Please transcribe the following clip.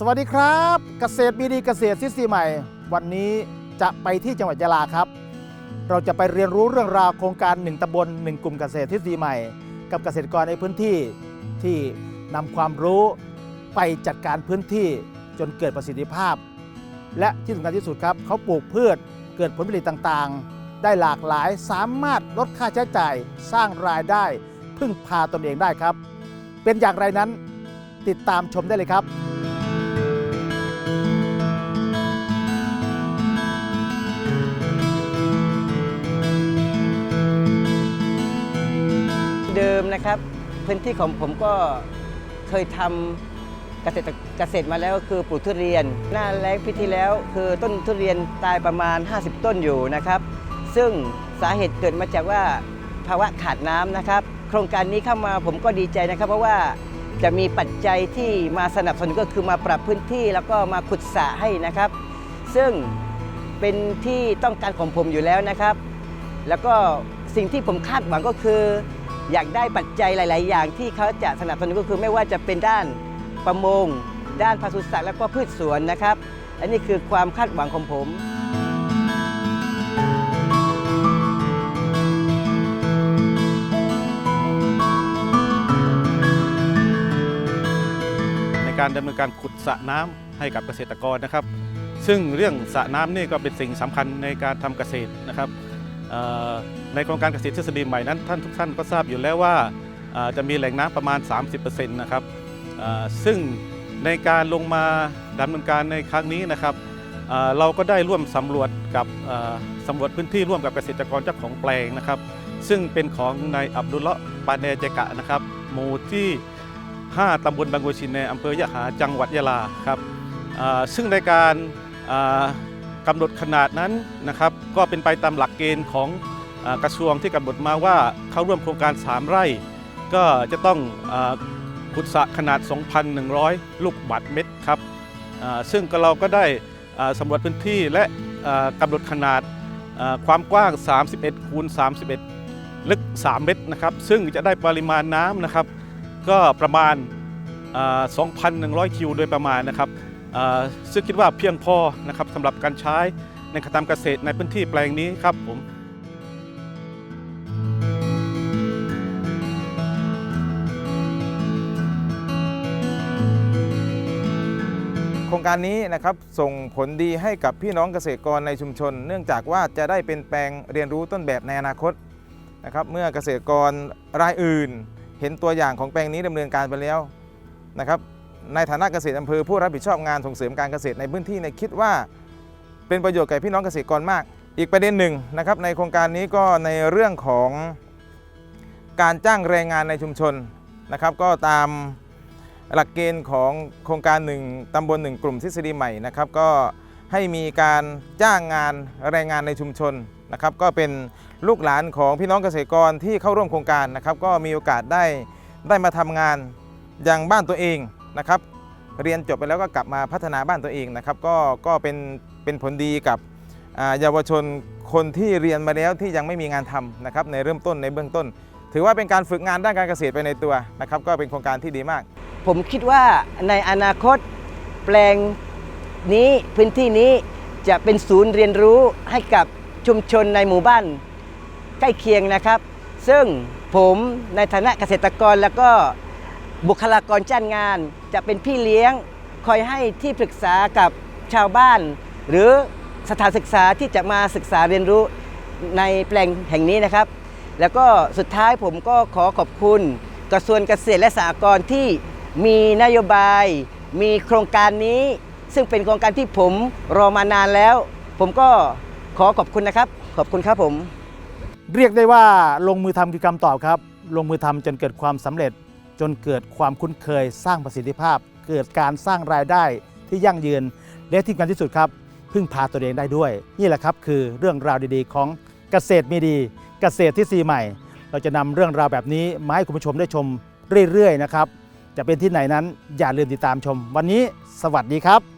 สวัสดีครับ เกษตรมีดีเกษตรทฤษฎีใหม่ วันนี้จะไปที่จังหวัดยะลาครับ เราจะไปเรียนรู้เรื่องราวโครงการ 1ตำบล1 กลุ่มเกษตรทฤษฎีใหม่ กับเกษตรกรในพื้นที่ที่นำความรู้ไปจัดการพื้นที่จนเกิดประสิทธิภาพ และที่สำคัญที่สุดครับเขาปลูกพืชเกิดผลผลิตต่างๆ ได้หลากหลายสามารถลดค่าใช้จ่ายสร้างรายได้พึ่งพาตนเองได้ครับ เป็นอย่างไรนั้นติดตามชมได้เลยครับ นะครับ พื้นที่ของผมก็เคยทำเกษตรเกษตรมาแล้วคือปลูกทุเรียน หน้าแล้งปีที่แล้ว คือต้นทุเรียนตายประมาณ 50 ต้นอยู่นะครับ ซึ่งสาเหตุเกิดมาจากว่าภาวะขาดน้ำนะครับ โครงการนี้เข้ามาผมก็ดีใจนะครับ เพราะว่าจะมีปัจจัยที่มาสนับสนุนก็คือมาปรับพื้นที่แล้วก็มาขุดสระให้นะครับ ซึ่งเป็นที่ต้องการของผมอยู่แล้วนะครับ แล้วก็สิ่งที่ผมคาดหวังก็คือ อยากได้ปัจจัยหลาย ๆ อย่างที่เขาจะสนับสนุนก็คือไม่ว่าจะเป็นด้านประมง ด้านปศุสัตว์แล้วก็พืชสวนนะครับ อันนี้คือความคาดหวังของผมในการดำเนินการขุดสระน้ำให้กับเกษตรกรนะครับ ซึ่งเรื่องสระน้ำนี่ก็เป็นสิ่งสำคัญในการทำเกษตรนะครับ ในโครงการเกษตรทฤษฎีใหม่นั้นท่านทุกท่านก็ทราบอยู่แล้วว่าจะมีแหล่งน้ำประมาณ 30%นะครับซึ่งในการลงมาดำเนินการในครั้งนี้นะครับเราก็ได้ร่วมสำรวจกับสำรวจพื้นที่ร่วมกับเกษตรกรเจ้าของแปลงนะครับ ซึ่งเป็นของนายอับดุลเลาะห์ปาเนเจกะนะครับหมู่ที่ 5 ตำบลบางกัวชินในอำเภอยะหาจังหวัดยะลาครับซึ่งในการ กำหนดขนาดนั้นนะครับ ก็เป็นไปตามหลักเกณฑ์ของอกระทรวงที่กำหนดมาว่าเข้าร่วมโครงการ 3 ไร่ ก็จะต้องอขุดสระขนาด 2,100 ลูกบาศก์เมตรครับซึ่งเราก็ได้สำรวจพื้นที่และกำหนดขนาดความกว้าง 31 คูณ 31 ลึก 3 เมตรนะครับ ซึ่งจะได้ปริมาณน้ำนะครับ ก็ประมาณอ่า2,100 คิวโดยประมาณนะครับ ซึ่งคิดว่าเพียงพอนะครับสำหรับการใช้ในการทำเกษตรในพื้นที่แปลงนี้ครับผมโครงการนี้นะครับส่งผลดีให้กับพี่น้องเกษตรกรในชุมชน เนื่องจากว่าจะได้เป็นแปลงเรียนรู้ต้นแบบในอนาคตนะครับเมื่อเกษตรกรรายอื่น เห็นตัวอย่างของแปลงนี้ดำเนินการไปแล้วนะครับ ในฐานะเกษตรอำเภอผู้รับผิดชอบงานส่งเสริมการเกษตรในพื้นที่เนี่ยคิดว่า เป็นประโยชน์แก่พี่น้องเกษตรกรมาก อีกประเด็นหนึ่งนะครับในโครงการนี้ก็ในเรื่องของการจ้างแรงงานในชุมชนนะครับ ก็ตามหลักเกณฑ์ของโครงการหนึ่งตำบลหนึ่งกลุ่มทฤษฎีใหม่นะครับ ก็ให้มีการจ้างงานแรงงานในชุมชนนะครับ ก็เป็นลูกหลานของพี่น้องเกษตรกรที่เข้าร่วมโครงการนะครับ ก็มีโอกาสได้ได้มาทำงานอยังบ้านตัวเอง นะครับเรียนจบไปแล้วก็กลับมาพัฒนาบ้านตัวเองนะครับก็ก็เป็นเป็นผลดีกับเยาวชนคนที่เรียนมาแล้วที่ยังไม่มีงานทำนะครับในเริ่มต้นในเบื้องต้น ถือว่าเป็นการฝึกงานด้านการเกษตรไปในตัวนะครับก็เป็นโครงการที่ดีมาก ผมคิดว่าในอนาคตแปลงนี้พื้นที่นี้จะเป็นศูนย์เรียนรู้ให้กับชุมชนในหมู่บ้านใกล้เคียงนะครับ ซึ่งผมในฐานะเกษตรกรแล้วก็ บุคลากรจ้างงาน จะเป็นพี่เลี้ยงคอยให้ที่ปรึกษากับชาวบ้าน หรือสถานศึกษาที่จะมาศึกษาเรียนรู้ในแปลงแห่งนี้นะครับ แล้วก็สุดท้ายผมก็ขอขอบคุณกระทรวงเกษตรและสหกรณ์ที่มีนโยบาย มีโครงการนี้ ซึ่งเป็นโครงการที่ผมรอมานานแล้ว ผมก็ขอขอบคุณนะครับ ขอบคุณครับผม เรียกได้ว่าลงมือทำคือคำตอบครับ ลงมือทำจนเกิดความสำเร็จ จนเกิดความคุ้นเคยสร้างประสิทธิภาพ เกิดการสร้างรายได้ที่ยั่งยืน และที่สำคัญที่สุดครับพึ่งพาตัวเองได้ด้วย นี่แหละครับคือเรื่องราวดีๆ ของเกษตรมีดี เกษตรที่ซีใหม่ เราจะนำเรื่องราวแบบนี้มาให้คุณผู้ชมได้ชมเรื่อยๆนะครับจะเป็นที่ไหนนั้นอย่าลืมติดตามชม วันนี้สวัสดีครับ